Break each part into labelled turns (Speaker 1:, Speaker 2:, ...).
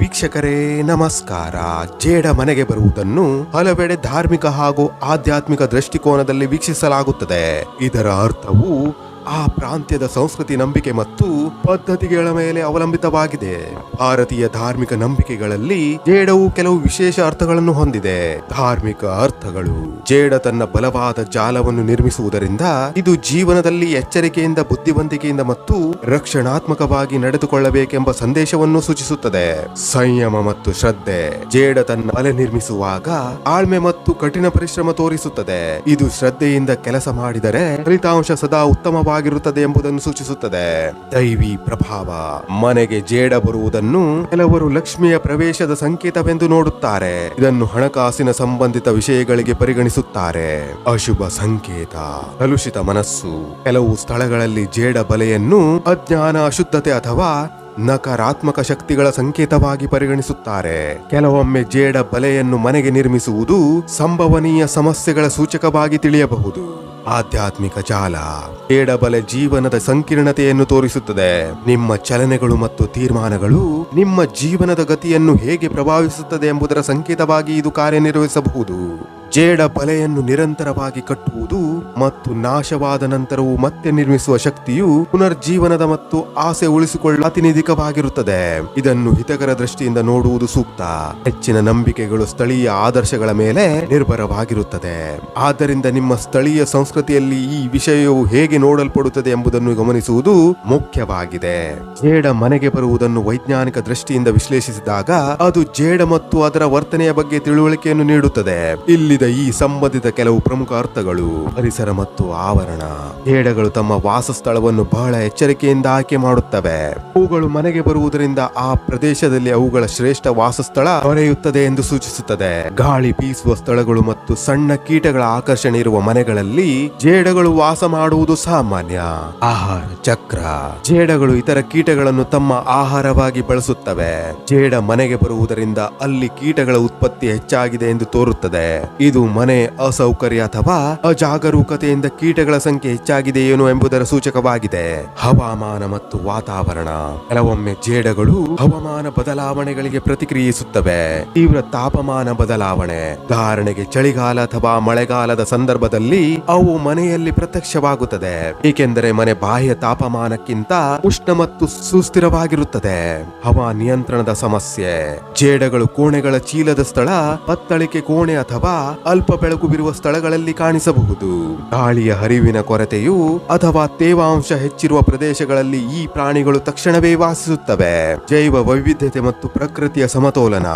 Speaker 1: ವೀಕ್ಷಕರೇ ನಮಸ್ಕಾರ. ಜೇಡ ಮನೆಗೆ ಬರುವುದನ್ನು ಹಲವೆಡೆ ಧಾರ್ಮಿಕ ಹಾಗೂ ಆಧ್ಯಾತ್ಮಿಕ ದೃಷ್ಟಿಕೋನದಲ್ಲಿ ವೀಕ್ಷಿಸಲಾಗುತ್ತದೆ. ಇದರ ಅರ್ಥವು ಆ ಪ್ರಾಂತ್ಯದ ಸಂಸ್ಕೃತಿ ನಂಬಿಕೆ ಮತ್ತು ಪದ್ಧತಿಗಳ ಮೇಲೆ ಅವಲಂಬಿತವಾಗಿದೆ. ಭಾರತೀಯ ಧಾರ್ಮಿಕ ನಂಬಿಕೆಗಳಲ್ಲಿ ಜೇಡವು ಕೆಲವು ವಿಶೇಷ ಅರ್ಥಗಳನ್ನು ಹೊಂದಿದೆ. ಧಾರ್ಮಿಕ ಅರ್ಥಗಳು, ಜೇಡ ತನ್ನ ಬಲವಾದ ಜಾಲವನ್ನು ನಿರ್ಮಿಸುವುದರಿಂದ ಇದು ಜೀವನದಲ್ಲಿ ಎಚ್ಚರಿಕೆಯಿಂದ, ಬುದ್ಧಿವಂತಿಕೆಯಿಂದ ಮತ್ತು ರಕ್ಷಣಾತ್ಮಕವಾಗಿ ನಡೆದುಕೊಳ್ಳಬೇಕೆಂಬ ಸಂದೇಶವನ್ನು ಸೂಚಿಸುತ್ತದೆ. ಸಂಯಮ ಮತ್ತು ಶ್ರದ್ಧೆ, ಜೇಡ ತನ್ನ ಬಲೆ ನಿರ್ಮಿಸುವಾಗ ಆಳ್ಮೆ ಮತ್ತು ಕಠಿಣ ಪರಿಶ್ರಮ ತೋರಿಸುತ್ತದೆ. ಇದು ಶ್ರದ್ಧೆಯಿಂದ ಕೆಲಸ ಮಾಡಿದರೆ ಫಲಿತಾಂಶ ಸದಾ ಉತ್ತಮವಾಗಿರುತ್ತದೆ ಎಂಬುದನ್ನು ಸೂಚಿಸುತ್ತದೆ. ದೈವಿ ಪ್ರಭಾವ. ಮನೆಗೆ ಜೇಡ ಬರುವುದನ್ನು ಕೆಲವರು ಲಕ್ಷ್ಮಿಯ ಪ್ರವೇಶದ ಸಂಕೇತವೆಂದು ನೋಡುತ್ತಾರೆ. ಇದನ್ನು ಹಣಕಾಸಿನ ಸಂಬಂಧಿತ ವಿಷಯಗಳಿಗೆ ಪರಿಗಣಿಸುತ್ತಾರೆ. ಅಶುಭ ಸಂಕೇತ ಕಲುಷಿತ ಮನಸ್ಸು ಕೆಲವು ಸ್ಥಳಗಳಲ್ಲಿ ಜೇಡ ಬಲೆಯನ್ನು ಅಜ್ಞಾನ ಅಶುದ್ಧತೆ ಅಥವಾ ನಕಾರಾತ್ಮಕ ಶಕ್ತಿಗಳ ಸಂಕೇತವಾಗಿ ಪರಿಗಣಿಸುತ್ತಾರೆ. ಕೆಲವೊಮ್ಮೆ ಜೇಡ ಬಲೆಯನ್ನು ಮನೆಗೆ ನಿರ್ಮಿಸುವುದು ಸಂಭವನೀಯ ಸಮಸ್ಯೆಗಳ ಸೂಚಕವಾಗಿ ತಿಳಿಯಬಹುದು. ಆಧ್ಯಾತ್ಮಿಕ ಜಾಲ ಪೇಡಬಲೆ ಜೀವನದ ಸಂಕೀರ್ಣತೆಯನ್ನು ತೋರಿಸುತ್ತದೆ. ನಿಮ್ಮ ಚಲನೆಗಳು ಮತ್ತು ತೀರ್ಮಾನಗಳು ನಿಮ್ಮ ಜೀವನದ ಗತಿಯನ್ನು ಹೇಗೆ ಪ್ರಭಾವಿಸುತ್ತದೆ ಎಂಬುದರ ಸಂಕೇತವಾಗಿ ಇದು ಕಾರ್ಯನಿರ್ವಹಿಸಬಹುದು. ಜೇಡ ಬಲೆಯನ್ನು ನಿರಂತರವಾಗಿ ಕಟ್ಟುವುದು ಮತ್ತು ನಾಶವಾದ ನಂತರವೂ ಮತ್ತೆ ನಿರ್ಮಿಸುವ ಶಕ್ತಿಯು ಪುನರ್ಜೀವನದ ಮತ್ತು ಆಸೆ ಉಳಿಸಿಕೊಳ್ಳ ಪ್ರಾತಿನಿಧಿಕವಾಗಿರುತ್ತದೆ ಇದನ್ನು ಹಿತಕರ ದೃಷ್ಟಿಯಿಂದ ನೋಡುವುದು ಸೂಕ್ತ. ಹೆಚ್ಚಿನ ನಂಬಿಕೆಗಳು ಸ್ಥಳೀಯ ಆದರ್ಶಗಳ ಮೇಲೆ ನಿರ್ಭರವಾಗಿರುತ್ತದೆ. ಆದ್ದರಿಂದ ನಿಮ್ಮ ಸ್ಥಳೀಯ ಸಂಸ್ಕೃತಿಯಲ್ಲಿ ಈ ವಿಷಯವು ಹೇಗೆ ನೋಡಲ್ಪಡುತ್ತದೆ ಎಂಬುದನ್ನು ಗಮನಿಸುವುದು ಮುಖ್ಯವಾಗಿದೆ. ಜೇಡ ಮನೆಗೆ ಬರುವುದನ್ನು ವೈಜ್ಞಾನಿಕ ದೃಷ್ಟಿಯಿಂದ ವಿಶ್ಲೇಷಿಸಿದಾಗ ಅದು ಜೇಡ ಮತ್ತು ಅದರ ವರ್ತನೆಯ ಬಗ್ಗೆ ತಿಳುವಳಿಕೆಯನ್ನು ನೀಡುತ್ತದೆ. ಇಲ್ಲಿದ ಈ ಸಂಬಂಧಿತ ಕೆಲವು ಪ್ರಮುಖ ಅರ್ಥಗಳು. ಪರಿಸರ ಮತ್ತು ಆವರಣ. ಜೇಡಗಳು ತಮ್ಮ ವಾಸಸ್ಥಳವನ್ನು ಬಹಳ ಎಚ್ಚರಿಕೆಯಿಂದ ಆಯ್ಕೆ ಮಾಡುತ್ತವೆ. ಅವುಗಳು ಮನೆಗೆ ಬರುವುದರಿಂದ ಆ ಪ್ರದೇಶದಲ್ಲಿ ಅವುಗಳ ಶ್ರೇಷ್ಠ ವಾಸಸ್ಥಳ ದೊರೆಯುತ್ತದೆ ಎಂದು ಸೂಚಿಸುತ್ತದೆ. ಗಾಳಿ ಬೀಸುವ ಸ್ಥಳಗಳು ಮತ್ತು ಸಣ್ಣ ಕೀಟಗಳ ಆಕರ್ಷಣೆ ಇರುವ ಮನೆಗಳಲ್ಲಿ ಜೇಡಗಳು ವಾಸ ಮಾಡುವುದು ಸಾಮಾನ್ಯ. ಆಹಾರ, ಚಕ್ರ. ಜೇಡಗಳು ಇತರ ಕೀಟಗಳನ್ನು ತಮ್ಮ ಆಹಾರವಾಗಿ ಬಳಸುತ್ತವೆ. ಜೇಡ ಮನೆಗೆ ಬರುವುದರಿಂದ ಅಲ್ಲಿ ಕೀಟಗಳ ಉತ್ಪತ್ತಿ ಹೆಚ್ಚಾಗಿದೆ ಎಂದು ತೋರುತ್ತದೆ. ಇದು ಮನೆ ಅಸೌಕರ್ಯ ಅಥವಾ ಅಜಾಗರೂಕತೆಯಿಂದ ಕೀಟಗಳ ಸಂಖ್ಯೆ ಹೆಚ್ಚಾಗಿದೆಯೇನೋ ಎಂಬುದರ ಸೂಚಕವಾಗಿದೆ. ಹವಾಮಾನ ಮತ್ತು ವಾತಾವರಣ, ಕೆಲವೊಮ್ಮೆ ಜೇಡಗಳು ಹವಾಮಾನ ಬದಲಾವಣೆಗಳಿಗೆ ಪ್ರತಿಕ್ರಿಯಿಸುತ್ತವೆ. ತೀವ್ರ ತಾಪಮಾನ ಬದಲಾವಣೆ, ಉದಾಹರಣೆಗೆ ಚಳಿಗಾಲ ಅಥವಾ ಮಳೆಗಾಲದ ಸಂದರ್ಭದಲ್ಲಿ ಅವು ಮನೆಯಲ್ಲಿ ಪ್ರತ್ಯಕ್ಷವಾಗುತ್ತದೆ, ಏಕೆಂದರೆ ಮನೆ ಬಾಹ್ಯ ತಾಪಮಾನಕ್ಕಿಂತ ಉಷ್ಣ ಮತ್ತು ಸುಸ್ಥಿರವಾಗಿರುತ್ತದೆ. ಹವಾ ನಿಯಂತ್ರಣದ ಸಮಸ್ಯೆ, ಜೇಡಗಳು ಕೋಣೆಗಳ ಚೀಲದ ಸ್ಥಳ, ಪತ್ತಳಿಕೆ ಕೋಣೆ ಅಥವಾ ಅಲ್ಪ ಬೆಳಕು ಬಿರುವ ಸ್ಥಳಗಳಲ್ಲಿ ಕಾಣಿಸಬಹುದು. ಗಾಳಿಯ ಹರಿವಿನ ಕೊರತೆಯು ಅಥವಾ ತೇವಾಂಶ ಹೆಚ್ಚಿರುವ ಪ್ರದೇಶಗಳಲ್ಲಿ ಈ ಪ್ರಾಣಿಗಳು ತಕ್ಷಣವೇ ವಾಸಿಸುತ್ತವೆ. ಜೈವ ವೈವಿಧ್ಯತೆ ಮತ್ತು ಪ್ರಕೃತಿಯ ಸಮತೋಲನ.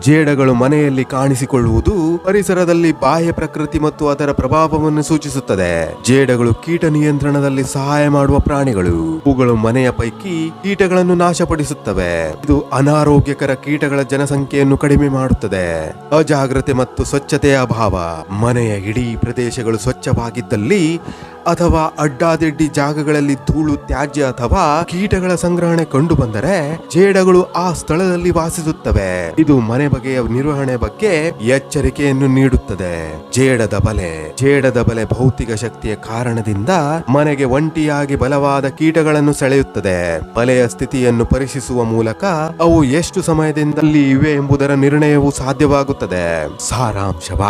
Speaker 1: ಜೇಡಗಳು ಮನೆಯಲ್ಲಿ ಕಾಣಿಸಿಕೊಳ್ಳುವುದು ಪರಿಸರದಲ್ಲಿ ಬಾಹ್ಯ ಪ್ರಕೃತಿ ಮತ್ತು ಅದರ ಪ್ರಭಾವವನ್ನು ಸೂಚಿಸುತ್ತದೆ. ಜೇಡಗಳು ಕೀಟ ನಿಯಂತ್ರಣದಲ್ಲಿ ಸಹಾಯ ಮಾಡುವ ಪ್ರಾಣಿಗಳು. ಇವುಗಳು ಮನೆಯ ಪೈಕಿ ಕೀಟಗಳನ್ನು ನಾಶಪಡಿಸುತ್ತವೆ. ಇದು ಅನಾರೋಗ್ಯಕರ ಕೀಟಗಳ ಜನಸಂಖ್ಯೆಯನ್ನು ಕಡಿಮೆ ಮಾಡುತ್ತದೆ. ಅಜಾಗ್ರತೆ ಮತ್ತು ಸ್ವಚ್ಛತೆಯ ಅಭಾವ. ಮನೆಯ ಇಡೀ ಪ್ರದೇಶಗಳು ಸ್ವಚ್ಛವಾಗಿದ್ದಲ್ಲಿ ಅಥವಾ ಅಡ್ಡಾದಿಡ್ಡಿ ಜಾಗಗಳಲ್ಲಿ ಧೂಳು, ತ್ಯಾಜ್ಯ ಅಥವಾ ಕೀಟಗಳ ಸಂಗ್ರಹಣೆ ಕಂಡು ಬಂದರೆ ಜೇಡಗಳು ಆ ಸ್ಥಳದಲ್ಲಿ ವಾಸಿಸುತ್ತವೆ. ಇದು ಮನೆ ಬಗೆಯ ನಿರ್ವಹಣೆ ಬಗ್ಗೆ ಎಚ್ಚರಿಕೆಯನ್ನು ನೀಡುತ್ತದೆ. ಜೇಡದ ಬಲೆ. ಜೇಡದ ಬಲೆ ಭೌತಿಕ ಶಕ್ತಿಯ ಕಾರಣದಿಂದ ಮನೆಗೆ ಒಂಟಿಯಾಗಿ ಬಲವಾದ ಕೀಟಗಳನ್ನು ಸೆಳೆಯುತ್ತದೆ. ಬಲೆಯ ಸ್ಥಿತಿಯನ್ನು ಪರೀಕ್ಷಿಸುವ ಮೂಲಕ ಅವು ಎಷ್ಟು ಸಮಯದಿಂದ ಅಲ್ಲಿ ಇವೆ ಎಂಬುದರ ನಿರ್ಣಯವು ಸಾಧ್ಯವಾಗುತ್ತದೆ. ಸಾರಾಂಶವಾಗಿ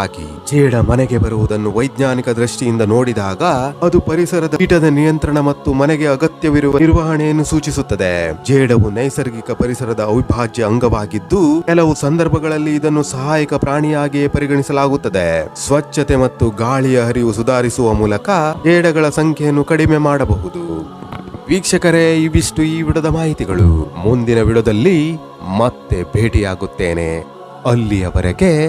Speaker 1: ಜೇಡ ಮನೆಗೆ ಬರುವುದನ್ನು ವೈಜ್ಞಾನಿಕ ದೃಷ್ಟಿಯಿಂದ ನೋಡಿದಾಗ ಅದು ಪರಿಸರದ ಕೀಟದ ನಿಯಂತ್ರಣ ಮತ್ತು ಮನೆಗೆ ಅಗತ್ಯವಿರುವ ನಿರ್ವಹಣೆಯನ್ನು ಸೂಚಿಸುತ್ತದೆ. ಜೇಡವು ನೈಸರ್ಗಿಕ ಪರಿಸರದ ಅವಿಭಾಜ್ಯ ಅಂಗವಾಗಿದ್ದು, ಕೆಲವು ಸಂದರ್ಭಗಳಲ್ಲಿ ಇದನ್ನು ಸಹಾಯಕ ಪ್ರಾಣಿಯಾಗಿಯೇ ಪರಿಗಣಿಸಲಾಗುತ್ತದೆ. ಸ್ವಚ್ಛತೆ ಮತ್ತು ಗಾಳಿಯ ಹರಿವು ಸುಧಾರಿಸುವ ಮೂಲಕ ಜೇಡಗಳ ಸಂಖ್ಯೆಯನ್ನು ಕಡಿಮೆ ಮಾಡಬಹುದು. ವೀಕ್ಷಕರೇ, ಇವಿಷ್ಟು ಈ ವಿಡದ ಮಾಹಿತಿಗಳು. ಮುಂದಿನ ವಿಡದಲ್ಲಿ ಮತ್ತೆ ಭೇಟಿಯಾಗುತ್ತೇನೆ. ಅಲ್ಲಿಯವರೆಗೆ